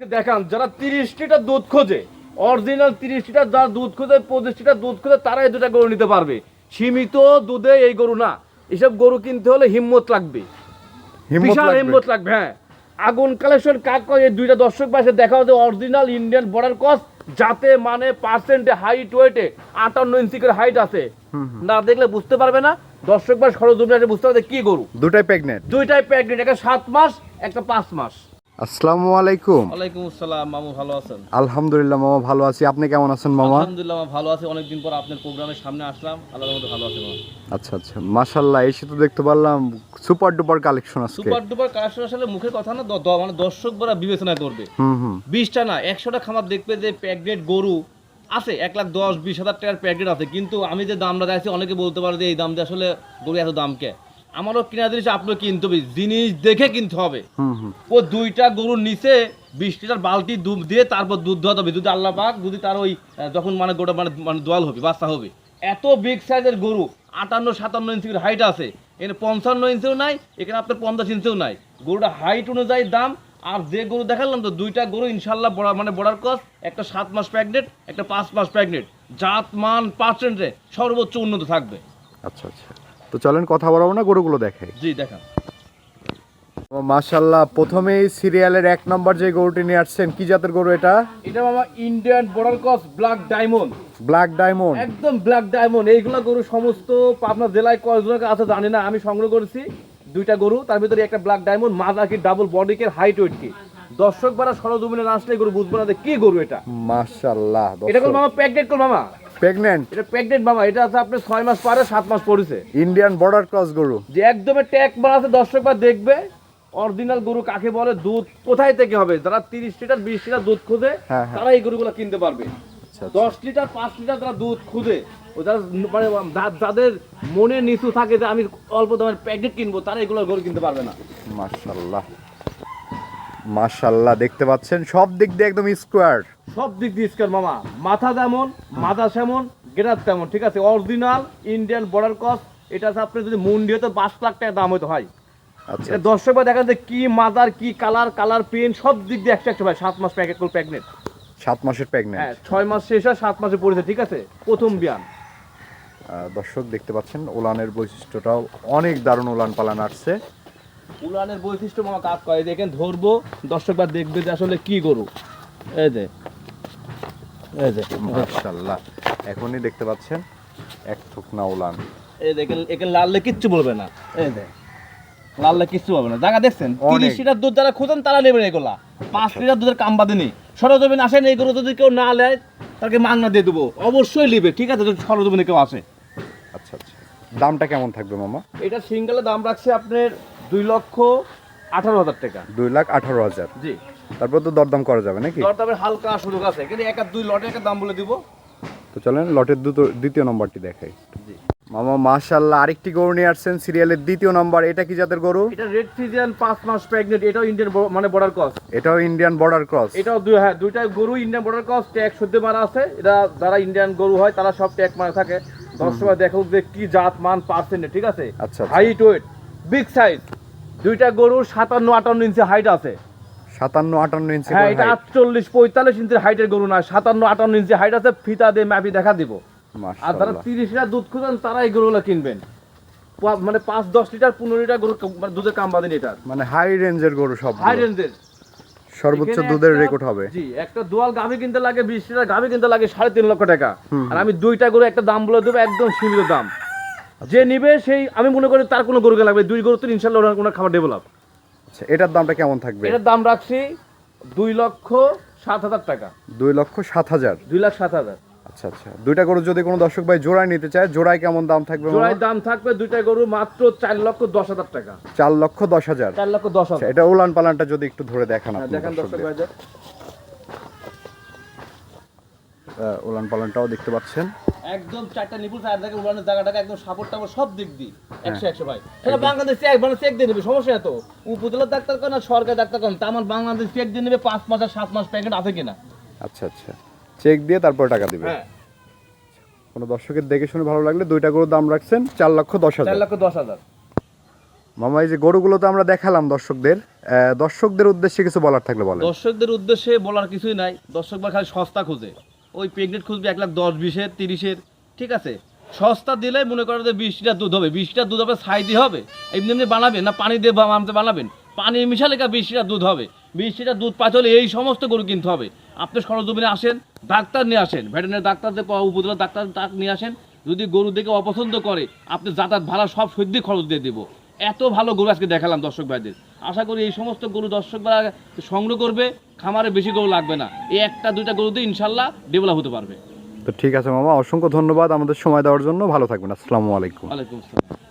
দেখান যারা তিরিশ লিটার দুধ খোঁজে অরিজিনাল তিরিশ লিটার যারা দুধ খোঁজে পঁচিশ লিটার দুধ খোঁজে তারা এই দুটা গরু নিতে পারবে। সীমিত দুধে এই গরু না এসব গরু কিনতে হলে হিম্মত লাগবে। বিশাল লাগবে। হিম্মত লাগবে হ্যাঁ। আগুন কালেকশন কাক এই দুইটা দর্শক পাশে দেখা হচ্ছে অরিজিনাল ইন্ডিয়ান বর্ডার ক্রস যাতে মানে পার্সেন্টে হাইট ওয়েটে আটান্ন ইঞ্চি করে হাইট আছে না দেখলে বুঝতে পারবে না দর্শক পাশ সরজমিনে এসে বুঝতে পারবে কি গরু। দুটাই প্রেগনেন্ট দুইটাই প্রেগনেন্ট একটা সাত মাস একটা পাঁচ মাস। আসসালামু আলাইকুম। ওয়ালাইকুম আসসালাম মামু ভালো আছেন? আলহামদুলিল্লাহ মামা ভালো আছি। আপনি কেমন আছেন মামা? আলহামদুলিল্লাহ আমার ভালো আছে। অনেকদিন পর আপনার প্রোগ্রামের সামনে আসলাম। আল্লাহর মধ্যে ভালো আছে মামা। আচ্ছা আচ্ছা। মাশাল্লাহ এসে তো দেখতে পারলাম super duper collection super duper collection আসলে মুখের কথা না মানে দর্শক বড় বিবেচনা করবে। হুম হুম। বিশটা না একশোটা খামার দেখবে যে প্যাকেট গরু আছে এক লাখ দশ বিশ হাজার টাকার প্যাকেট আছে। কিন্তু আমি যে দামটা দেখছি অনেকে বলতে পারে যে এই দাম দিয়ে আসলে গরু এত দাম কে? আমারও কিনা জিনিস আপনার কিনতে হবে। জিনিস দেখে কিনতে হবে। ও দুইটা গরুর নিচে বিশ লিটার বালতি দুধ দিয়ে তারপর দুধ ধোয়াতে হবে। দুধ আল্লাহ পাক যদি তার ওই যখন মানে গোটা মানে মানে দোয়াল হবে বাচ্চা হবে। এত বিগ সাইজের গরু আটান্ন সাতান্ন ইঞ্চির হাইট আছে। এখানে পঞ্চান্ন ইঞ্চিও নাই এখানে আপনার পঞ্চাশ ইঞ্চিও নাই। গরুটা হাইট অনুযায়ী দাম আর যে গরু দেখালাম তো দুইটা গরু ইনশাল্লাহ বড় মানে বর্ডার কস একটা সাত মাস প্রেগনেন্ট একটা পাঁচ মাস প্রেগনেন্ট জাত মান পার্সেন্টে সর্বোচ্চ উন্নত থাকবে। আচ্ছা আচ্ছা। তো চলেন কথা বলব না গরুগুলো দেখাই। জি দেখান। মাশাল্লাহ প্রথমেই সিরিয়ালের এক নম্বর যে গরুটি নিয়ে আসছেন কি জাতের গরু এটা? এটা আমার Indian border cross black diamond. Black diamond. একদম ব্ল্যাক ডায়মন্ড। এইগুলো গরু সমস্ত পাবনা জেলায় কয়েকজনের আছে জানি না আমি সংগ্রহ করেছি দুইটা গরু তার ভিতরে একটা ব্ল্যাক ডায়মন্ড মাদা কি ডাবল বডি কে হাইট ওয়েট কি দর্শক বারা সরজমিনে না আসলে গরু বুঝব না যে কি গরু এটা। মাশাল্লাহ এটা কোন মামা প্যাকেট কোন মামা? প্রেগনেন্ট এটা প্যাকেট মামা এটা আছে আপনি ছয় মাস পারে সাত মাস পড়েছে। ইন্ডিয়ান বর্ডার ক্রস গরু? যে একদমে ট্যাগ মারা আছে দর্শক বা দেখবে অরিজিনাল গরু কাকে বলে দুধ কোথায় থেকে হবে? যারা তিরিশ লিটার বিশ লিটার দুধ খুঁজে হ্যাঁ, হ্যাঁ। তারা এই গরুগুলো কিনতে পারবে। আচ্ছা আচ্ছা। দশ লিটার পাঁচ লিটার যারা দুধ খুঁজে যারা মানে যাদের মনে নিচু থাকে যে আমি অল্প দামের প্যাকেট কিনবো তারা এগুলো গরু কিনতে পারবে না। মাশাল্লাহ মাশাল্লাহ দেখতে পাচ্ছেন সব দিক দিয়ে একদম স্কোয়ার সব দিক দিয়ে স্কোয়ার মামা। মাথা যেমন মাথা সেমন গেটার তেমন ঠিক আছে? অরিজিনাল ইন্ডিয়ান বর্ডার কস এটা আপনি যদি মুন্ডি হতো পাঁচ লাখ টাকা দাম হতো হয় আচ্ছা দর্শক ভাই দেখা যায় কি মাদার কি কালার কালার পেন সব দিক দিয়ে একশো একশো ভাই। সাত মাস প্যাকেট করে প্যাকেট সাত মাসের প্রেগনেন্ট হ্যাঁ ছয় মাস শেষ হয় সাত মাসে পড়েছে ঠিক আছে? প্রথম বিয়ান। দর্শক দেখতে পাচ্ছেন ওলানের বৈশিষ্ট্যটাও অনেক দারুণ ওলান পালান আসছে। উলানের বৈশিষ্ট্য মামা কাজ করে। দেখেন ধরবো দর্শকবার দেখবে যে আসলে কি গরু। এই যে এই যে। মাশাল্লাহ এখনই দেখতে পাচ্ছেন এক থুকনা উলান। এই দেখেন এখানে লাললে কিচ্ছু বলবে না। এই যে লাললে কিচ্ছু বলবে না। জায়গা দেখছেন। তিরিশ লিটার দুধ যারা খুঁজেন তারা নেবেন এগুলা। পাঁচ লিটার দুধের কাম বাঁধেনি সরজমিন আসেন এই গরু যদি কেউ না নেয় তাকে মাংনা দিয়ে দেবো। অবশ্যই নেবে ঠিক আছে যদি সরজমিনে কেউ আসে। আচ্ছা আচ্ছা। দামটা কেমন থাকবে মামা? এটা সিঙ্গেলের দাম রাখছে আপনার দুই লক্ষ আঠারো হাজার টাকা। দুই লাখ আঠারো হাজার। জি। তারপর তো দরদাম করা যাবে নাকি? দরদামের হালকা সুযোগ আছে কিন্তু এক আর দুই লটে একটা দাম বলে দিব। তো চলেন লটের দুটো দ্বিতীয় নম্বরটি দেখাই। জি। মামা মাশাল্লাহ আরেকটি গরু নিয়ে আসছেন সিরিয়ালের দ্বিতীয় নম্বর। এটা কি জাতের গরু? এটা রেড ফিজিয়ান পাঁচ মাস প্রেগনেন্ট এটাও ইন্ডিয়ান মানে বর্ডার ক্রস এটাও ইন্ডিয়ান বর্ডার ক্রস এটাও দুই হ্যাঁ দুইটা গরু ইন্ডিয়ান বর্ডার ক্রস ট্যাগ সদ্য মারা আছে। এটা যারা ইন্ডিয়ান গরু হয় তারা সব ট্যাগ মারা থাকে। দর্শক দেখো যে কি জাত মান পার্সেন্ট ঠিক আছে? আচ্ছা, আচ্ছা। হাইট ওয়েট বিগ সাইজ দুইটা গরুর সাতান্ন আটান্ন ইঞ্চি হাইট আছে। সাতান্ন আটান্ন ইঞ্চি হ্যাঁ এটা আটচল্লিশ পঁয়তাল্লিশ ইঞ্চির হাইটের গরু না সাতান্ন আটান্ন ইঞ্চি হাইট আছে ফিতা দিয়ে ম্যাপি দেখা দিব। আর যারা মাশাল্লাহ তিরিশ লিটার দুধ খুঁজেন তারা এই গরুগুলো কিনবেন। মানে পাঁচ দশ লিটার পনেরো লিটার গরু মানে দুধের কাম বাঁধেন এটার মানে হাই রেঞ্জের গরু সব হাই রেঞ্জের সর্বোচ্চ দুধের রেকর্ড হবে। জি একটা দোয়াল গাভি কিনতে লাগে বিশ লিটার গাভি কিনতে লাগে সাড়ে তিন লক্ষ টাকা। আর আমি দুইটা গরু একটা দাম বলে দেবো একদম সীমিত দাম। যে নিবে সেই আমি মনে করি তার কোনো গরুকে লাগবে। দুই গরু তো ইনশাল্লাহ ওনার কোনো খাবার ডেভেলপ আচ্ছা এটার দামটা কেমন থাকবে? এটার দাম রাখছি দুই লক্ষ সাত হাজার টাকা। দুই লক্ষ সাত হাজার? দুই লাখ সাত হাজার। আচ্ছা আচ্ছা। দুইটা গরু যদি কোনো দর্শক ভাই জোড়ায় নিতে চায় জোড়ায় কেমন দাম থাকবে? জোড়ায় দাম থাকবে দুইটা গরু মাত্র চার লক্ষ দশ হাজার টাকা। চার লক্ষ দশ হাজার? চার লক্ষ দশ আচ্ছা হাজার এটা উলান পালানটা যদি একটু ধরে দেখান হ্যাঁ, দেখেন দর্শক আহ, উলান পালানটাও দেখতে পাচ্ছেন। একদম চারটা নিপুল চার দেখে উড়ানোর জায়গাটাকে একদম সাপোর্ট টাপোর সব দিক দিয়ে। একশো একশো ভাই। তাহলে বাংলাদেশ চেক মানে চেক দিয়ে নেবে সমস্যা এত? উপজেলার ডাক্তার কোন সরকারি ডাক্তার কোন তা আমার বাংলাদেশ চেক দিয়ে নেবে পাঁচ মাস আর সাত মাস প্যাকেট আছে কিনা? আচ্ছা আচ্ছা। চেক দিয়ে তারপর টাকা দিবে। হ্যাঁ। কোনো দর্শকের দেখে শুনে ভালো লাগলে দুইটা গরুর দাম রাখছেন চার লক্ষ দশ চার হাজার লক্ষ দশ হাজার। মামা এই যে গরুগুলো তো আমরা দেখালাম দর্শকদের দর্শকদের উদ্দেশ্যে কিছু বলার থাকলে বলেন। দর্শকদের উদ্দেশ্যে বলার কিছুই নাই দর্শকরা খালি সস্তা খুঁজে। ওই প্রেগনেন্ট খুঁজবে এক লাখ দশ, বিশের, তিরিশের, ঠিক আছে? সস্তা দিলে মনে করো যে বিশটা দুধ হবে। বিশটা দুধ হবে ছাই দিয়ে হবে। এমনি এমনি বানাবেন, না পানি দিয়ে বানাতে বানাবেন। পানি মিশালে কা বিশটা দুধ হবে। বিশটা দুধ পাইতে হলে এই সমস্ত গরু কিনতে হবে। আপনি সরজমিনে আসেন, ডাক্তার নিয়ে আসেন ভেটেরিনারি ডাক্তার যে প- উপজেলা ডাক্তার ডাক নিয়ে আসেন। যদি গরু দেখে অপছন্দ করে, আপনি যাতায়াত ভাড়া সব সত্যি খরচ দিয়ে দেবো। এত ভালো গরু আজকে দেখালাম দর্শক ভাইদের। আশা করি এই সমস্ত গরু দর্শকরা সংগ্রহ করবে খামারে বেশি গরু লাগবে না। এই একটা দুইটা গরুতে ইনশাল্লাহ ডেভেলপ হতে পারবে। তো ঠিক আছে মামা অসংখ্য ধন্যবাদ আমাদের সময় দেওয়ার জন্য। ভালো থাকবেন আসসালামু আলাইকুম। আলাইকুম আসসালাম।